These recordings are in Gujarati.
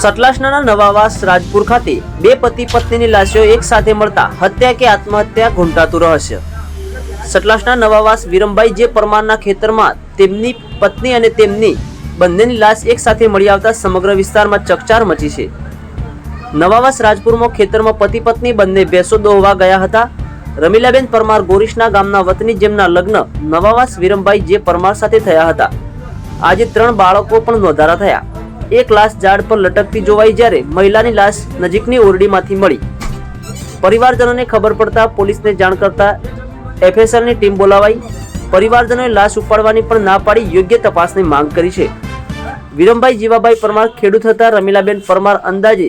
સતલાસના નવાવાસ રાજપુર ખાતે બે પતિ પત્નીની લાશો એક સાથે મળતા હત્યા કે આત્મહત્યા ઘૂંટાતું રહસ્ય. સતલાસના નવાવાસ વિરમભાઈ જે પરમારના ખેતરમાં તેમની પત્ની અને તેમની બંનેની લાશ એક સાથે મળી આવતા સમગ્ર વિસ્તારમાં ચકચાર મચી છે. નવાવાસ રાજપુરમાં ખેતરમાં પતિ પત્ની બંને ભેંસો દોહવા ગયા હતા. રમીલાબેન પરમાર ગોરીશના ગામના વતની જેમના લગ્ન નવાવાસ વિરમભાઈ જે પરમાર સાથે થયા હતા. આજે ત્રણ બાળકો પણ નોંધારા થયા. એક લાશ ઝાડ પર લટકતી જોવાઈ જ્યારે મહિલાની લાશ નજીકની ઓરડીમાંથી મળી. પરિવારજનોને ખબર પડતા પોલીસને જાણ કરતા એફએસએલની ટીમ બોલાવાઈ. પરિવારજનોએ લાશ ઉપાડવાની પણ ના પાડી યોગ્ય તપાસની માંગ કરી છે. વિરમભાઈ જીવાભાઈ પરમાર ખેડૂત હતા. રમીલાબેન પરમાર અંદાજે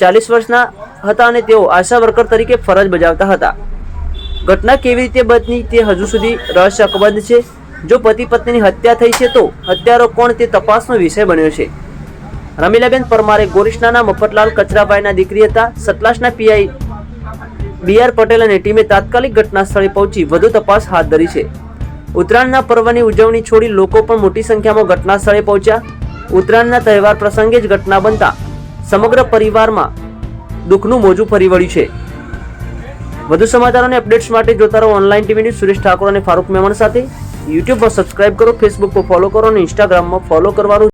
ચાલીસ વર્ષના હતા અને તેઓ આશા વર્કર તરીકે ફરજ બજાવતા હતા. ઘટના કેવી રીતે બની તે હજુ સુધી રહસ્ય અકબંધ છે. જો પતિ પત્નીની હત્યા થઈ છે તો હત્યારો કોણ તે તપાસનો વિષય બન્યો છે. રમીલાબેન પરમારે ગોરિષ્ણાના મફતલાલ કચરાભાઈના દીકરી હતા. સતલાસના પીઆઈ બી આર પટેલ અને ટીમે તાત્કાલિક ઘટના સ્થળે પહોંચી વધુ તપાસ હાથ ધરી છે. ઉત્તરાયણના પર્વની ઉજવણી છોડી લોકો પણ મોટી સંખ્યામાં ઘટના સ્થળે પહોંચ્યા. ઉત્તરાયણના તહેવાર પ્રસંગે જ ઘટના બનતા સમગ્ર પરિવારમાં દુઃખનું મોજું ફરી વળ્યું છે. વધુ સમાચારો અને અપડેટ્સ માટે જોતા રહો online TV news Suresh Thakor અને ફારૂક મેમણ સાથે. યુટ્યુબ પર સબસ્ક્રાઇબ કરો ફેસબુક પર ફોલો કરો અને ઇન્સ્ટાગ્રામમાં ફોલો કરવાનું